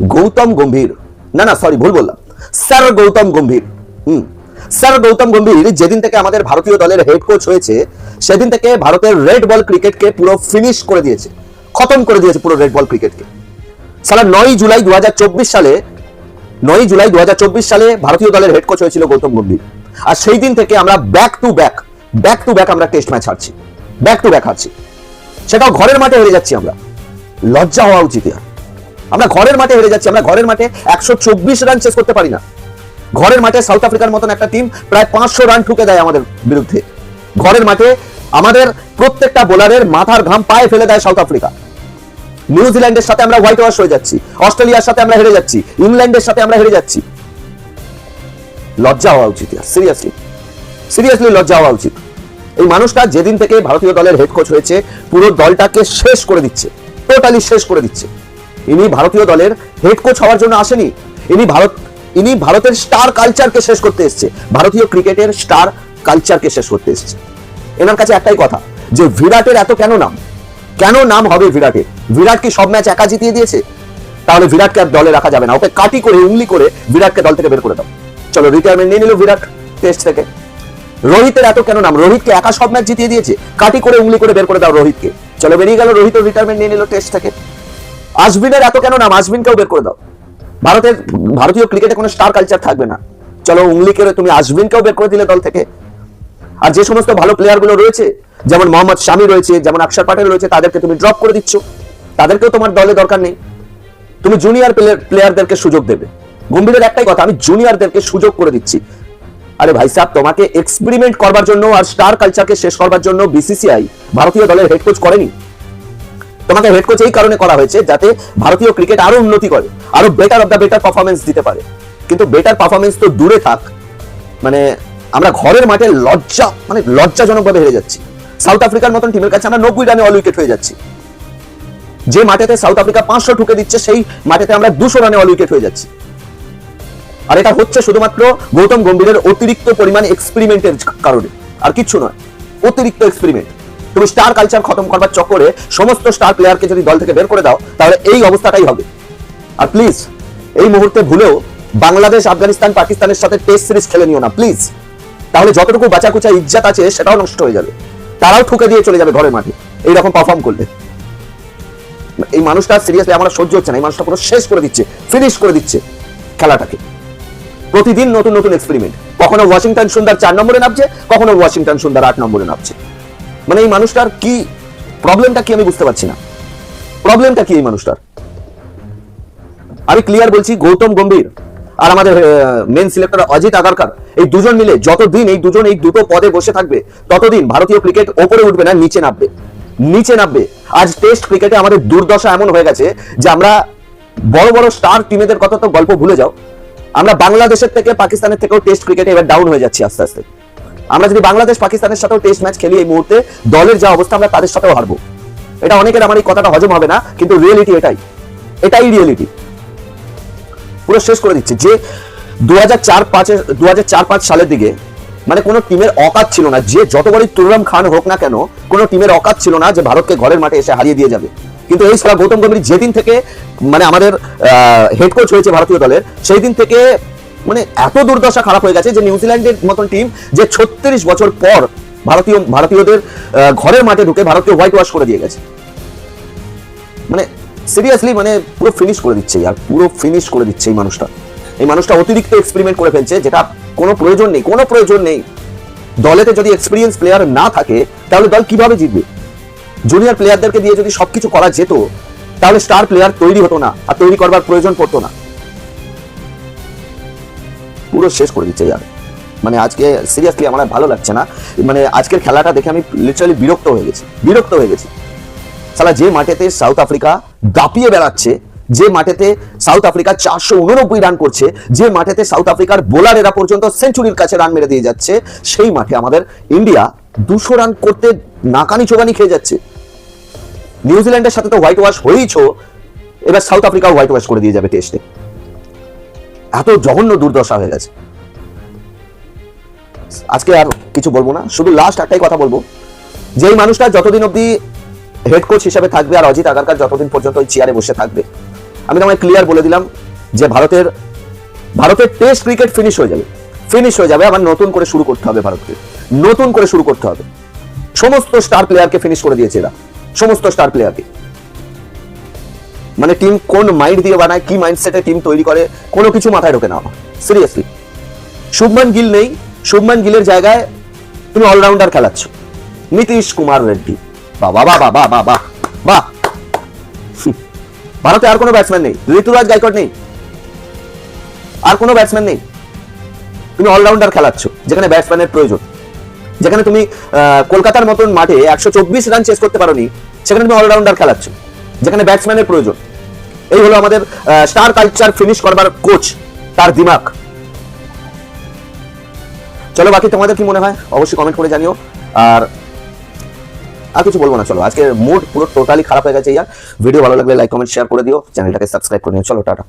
গৌতম গম্ভীর। না না সরি ভুল বললাম। স্যার গৌতম গম্ভীর। হুম। স্যার গৌতম গম্ভীর যেদিন থেকে আমাদের ভারতীয় দলের হেড কোচ হয়েছে, সেদিন থেকে ভারতের রেড বল ক্রিকেটকে পুরো ফিনিশ করে দিয়েছে। খতম করে দিয়েছে পুরো রেড বল ক্রিকেটকে সালা নয় জুলাই দু সালে নয় জুলাই দুহাজার চব্বিশ সালে ভারতীয় দলের হেড কোচ হয়েছিল গৌতম গম্ভীর। আর সেই দিন থেকে আমরা back to back back to back আমরা টেস্ট ম্যাচ হারছি। ব্যাক টু ব্যাক হারছি। সেটাও ঘরের মাঠে হেরে যাচ্ছি আমরা। লজ্জা হওয়া উচিত আর। আমরা ঘরের মাঠে হেরে যাচ্ছি, আমরা ঘরের মাঠে একশো চব্বিশ রান শেষ করতে পারি না। ঘরের মাঠে সাউথ আফ্রিকার মতন একটা টিম প্রায় পাঁচশো রান ঠুকে দেয় আমাদের বিরুদ্ধে। ঘরের মাঠে আমাদের প্রত্যেকটা বোলারের মাথার ঘাম পায়ে ফেলে দেয় সাউথ আফ্রিকা নিউজিল্যান্ডের সাথে আমরা হোয়াইট ওয়াশ হয়ে যাচ্ছি অস্ট্রেলিয়ার সাথে আমরা হেরে যাচ্ছি ইংল্যান্ডের সাথে আমরা হেরে যাচ্ছি। লজ্জা হওয়া উচিত সিরিয়াসলি সিরিয়াসলি লজ্জা হওয়া উচিত। এই মানুষটা যেদিন থেকে ভারতীয় দলের হেড কোচ হয়েছে, পুরো দলটাকে শেষ করে দিচ্ছে টোটালি শেষ করে দিচ্ছে। ইনি ভারতীয় দলের হেড কোচ হওয়ার জন্য আসেনি। ইনি ভারত ইনি ভারতের স্টার কালচারকে শেষ করতে এসেছে। ভারতীয় ক্রিকেটের স্টার কালচারকে শেষ করতে এসেছে। এনার কাছে একটাই কথা, যে বিরাটের এত কেন নাম? কেন নাম হবে বিরাটের বিরাট কি সব ম্যাচ একা জিতিয়ে দিয়েছে? তাহলে বিরাটকে আর দলে রাখা যাবে না। ওকে কাটি করে উংলি করে বিরাটকে দল থেকে বের করে দাও। চলো রিটায়ারমেন্ট নিয়ে নিল বিরাট টেস্ট থেকে। রোহিতের এত কেন নাম? রোহিতকে একা সব ম্যাচ জিতিয়ে দিয়েছে? কাটি করে উংলি করে বের করে দাও রোহিতকে। চলো, বেরিয়ে গেল রোহিত রিটায়ারমেন্ট নিয়ে নিল টেস্ট থেকে। আজবিনের এত কেন নাম? আজবিনকেও বের করে দাও। ভারতের, ভারতীয় ক্রিকেটে কোনো স্টার কালচার থাকবে না। চলো উংলি করে তুমি আজবিনকেও বের করে দিলে দল থেকে। আর যে সমস্ত ভালো প্লেয়ারগুলো রয়েছে, যেমন মোহাম্মদ শামি রয়েছে, যেমন অক্ষর পাটেল রয়েছে, তাদেরকে তুমি ড্রপ করে দিচ্ছ। তাদেরকেও তোমার দলে দরকার নেই। তুমি জুনিয়র প্লেয়ারদেরকে সুযোগ দেবে। গম্ভীরের একটাই কথা, আমি জুনিয়রদেরকে সুযোগ করে দিচ্ছি। আরে ভাই সাহেব, তোমাকে এক্সপেরিমেন্ট করবার জন্য আর স্টার কালচারকে শেষ করবার জন্য বিসিসিআই ভারতীয় দলের হেড কোচ করেনি? তোমাকে হেড কোচ এই কারণে করা হয়েছে যাতে ভারতীয় ক্রিকেট আরও উন্নতি করে, আরও better of the better performance দিতে পারে। কিন্তু বেটার পারফরমেন্স তো দূরে থাক। মানে আমরা ঘরের মাঠে লজ্জা মানে লজ্জাজনকভাবে হেরে যাচ্ছি। সাউথ আফ্রিকার মতন টিমের কাছে আমরা নব্বই রানে অল উইকেট হয়ে যাচ্ছি। যে মাঠেতে সাউথ আফ্রিকা পাঁচশো ঠুকে দিচ্ছে, সেই মাঠেতে আমরা দুশো রানে অল উইকেট হয়ে যাচ্ছি। আর এটা হচ্ছে শুধুমাত্র গৌতম গম্ভীরের অতিরিক্ত পরিমাণ এক্সপেরিমেন্টের কারণে। আর কিচ্ছু নয়, অতিরিক্ত এক্সপেরিমেন্ট তুমি স্টার কালচার খতম করবার চক্করে সমস্ত স্টার প্লেয়ারকে যদি দল থেকে বের করে দাও, তাহলে এই অবস্থাটাই হবে। আর প্লিজ এই মুহূর্তে ভুলেও বাংলাদেশ, আফগানিস্তান, পাকিস্তানের সাথে টেস্ট সিরিজ খেলে নিও না প্লিজ তাহলে যতটুকু বাঁচা কুচা ইজ্জাত আছে, সেটাও নষ্ট হয়ে যাবে। তারাও ঠুকে দিয়ে চলে যাবে ঘরের মাঠে। এইরকম পারফর্ম করলে। এই মানুষটা সিরিয়াসলি আমার সহ্য হচ্ছে না। এই মানুষটা পুরো শেষ করে দিচ্ছে ফিনিশ করে দিচ্ছে খেলাটাকে। প্রতিদিন নতুন নতুন এক্সপেরিমেন্ট কখনো ওয়াশিংটন সুন্দর চার নম্বরে নামছে, কখনো ওয়াশিংটন সুন্দর আট নম্বরে নামছে। মানে এই মানুষটার কি প্রবলেমটা কি আমি বুঝতে পারছি না। প্রবলেমটা কি এই মানুষটার? আমি ক্লিয়ার বলছি, গৌতম গম্ভীর আর আমাদের মেন সিলেক্টর অজিত আগারকার, এই দুজন মিলে যতদিন এই দুজন এই দুটো পদে বসে থাকবে, ততদিন ভারতীয় ক্রিকেট ওপরে উঠবে না, নিচে নামবে। নিচে নামবে। আজ টেস্ট ক্রিকেটে আমাদের দুর্দশা এমন হয়ে গেছে যে আমরা বড় বড় স্টার টিমেদের কথা তো গল্প ভুলে যাও। আমরা বাংলাদেশের থেকে পাকিস্তানের থেকেও টেস্ট ক্রিকেটে এবার ডাউন হয়ে যাচ্ছি আস্তে আস্তে। আমরা যদি বাংলাদেশ পাকিস্তানের সাথেও টেস্ট ম্যাচ খেলি এই মুহূর্তে, দলের যা অবস্থা আমরা তাদের সাথেও হারবো। এটা অনেকের আমার এই কথাটা হজম হবে না, কিন্তু রিয়েলিটি এটাই। এটাই রিয়েলিটি পুরো শেষ করে দিচ্ছে। যে দু হাজার চার পাঁচের চার পাঁচ সালের দিকে মানে কোনো টিমের অকাত ছিল না। যে যত বড়ই খান হোক না কেন, কোনো টিমের অকাত ছিল না যে ভারতকে ঘরের মাঠে এসে হারিয়ে দিয়ে যাবে। কিন্তু এই সারা গৌতম গম্ভীর যেদিন থেকে মানে আমাদের হেড কোচ হয়েছে ভারতীয় দলের সেই দিন থেকে মানে এত দুর্দশা খারাপ হয়ে গেছে যে নিউজিল্যান্ডের মতন টিম যে ছত্রিশ বছর পর ভারতীয়, ভারতীয়দের ঘরের মাঠে ঢুকে ভারতীয় হোয়াইট ওয়াশ করে দিয়ে গেছে। মানে সিরিয়াসলি মানে পুরো ফিনিশ করে দিচ্ছে আর, পুরো ফিনিশ করে দিচ্ছে এই মানুষটা। এই মানুষটা অতিরিক্ত এক্সপেরিমেন্ট করে ফেলছে যেটা কোনো প্রয়োজন নেই, কোনো প্রয়োজন নেই। দলেতে যদি এক্সপিরিয়েন্স প্লেয়ার না থাকে, তাহলে দল কীভাবে জিতবে? জুনিয়র প্লেয়ারদেরকে দিয়ে যদি সবকিছু করা যেত, তাহলে স্টার প্লেয়ার তৈরি হতো না, আর তৈরি করবার প্রয়োজন পড়তো না। পুরো শেষ করে দিচ্ছে ইয়ার মানে আজকে সিরিয়াসলি আমার ভালো লাগছে না। মানে আজকের খেলাটা দেখে আমি লিটারালি বিরক্ত হয়ে গেছি, বিরক্ত হয়ে গেছি। সালা যে মাঠেতে সাউথ আফ্রিকা দাপিয়ে বেড়াচ্ছে, যে মাঠেতে সাউথ আফ্রিকা চারশো উননব্বই রান করছে, যে মাঠেতে সাউথ আফ্রিকার বোলারেরা পর্যন্ত সেঞ্চুরির কাছে রান মেরে দিয়ে যাচ্ছে, সেই মাঠে আমাদের ইন্ডিয়া দুশো রান করতে নাকানি চোবানি খেয়ে যাচ্ছে। নিউজিল্যান্ডের সাথে তো হোয়াইট ওয়াশ হয়েইছ, এবার সাউথ আফ্রিকা হোয়াইট ওয়াশ করে দিয়ে যাবে টেস্টে এত জঘন্য দুর্দশা হয়ে গেছে। আজকে আর কিছু বলব না, শুধু লাস্ট একটাই কথা বলব। যে এই মানুষটা যতদিন অব্দি হেড কোচ হিসেবে থাকবে আর অজিত আগারকার যতদিন পর্যন্ত ওই চেয়ারে বসে থাকবে, আমি তোমায় ক্লিয়ার বলে দিলাম যে ভারতের ভারতের টেস্ট ক্রিকেট ফিনিশ হয়ে যাবে। ফিনিশ হয়ে যাবে, আবার নতুন করে শুরু করতে হবে ভারতকে। নতুন করে শুরু করতে হবে। সমস্ত স্টার প্লেয়ারকে ফিনিশ করে দিয়েছে এরা। সমস্ত স্টার প্লেয়ারকে মানে টিম কোন মাইন্ড দিয়ে বানায়, কি মাইন্ডসেটে টিম তৈরি করে, কোনো কিছু মাথায় ঢোকে না। সিরিয়াসলি শুভমান গিল নেই। শুভমান গিলের জায়গায় তুমি অলরাউন্ডার খেলাচ্ছ। নীতিশ কুমার রেড্ডি। বাবা বাবা বাবা বাবা বাহ ভারতে আর কোনো ব্যাটসম্যান নেই। ঋতুরাজ গাইকট নেই। আর কোনো ব্যাটসম্যান নেই। তুমি অলরাউন্ডার খেলাচ্ছ, যেখানে ব্যাটসম্যানের প্রয়োজন। যেখানে তুমি কলকাতার মতন মাঠে একশো চব্বিশ রান চেস করতে পারোনি, সেখানে তুমি অলরাউন্ডার খেলাচ্ছ। যেখানে ব্যাটসম্যানের প্রয়োজন। এই হলো আমাদের স্টার কালচার ফিনিশ করবার কোচ তার দিমাগ। চলো বাকি তোমাদের কি মনে হয়? অবশ্যই কমেন্ট করে জানিও। আর আর কিছু বলব না, চলো। আজকের মুড পুরো টোটালি খারাপ হয়ে গেছে, ইয়ার। ভিডিও ভালো লাগলে লাইক কমেন্ট শেয়ার করে দিও। চ্যানেলটাকে সাবস্ক্রাইব করে নিও। চলো, টাটা।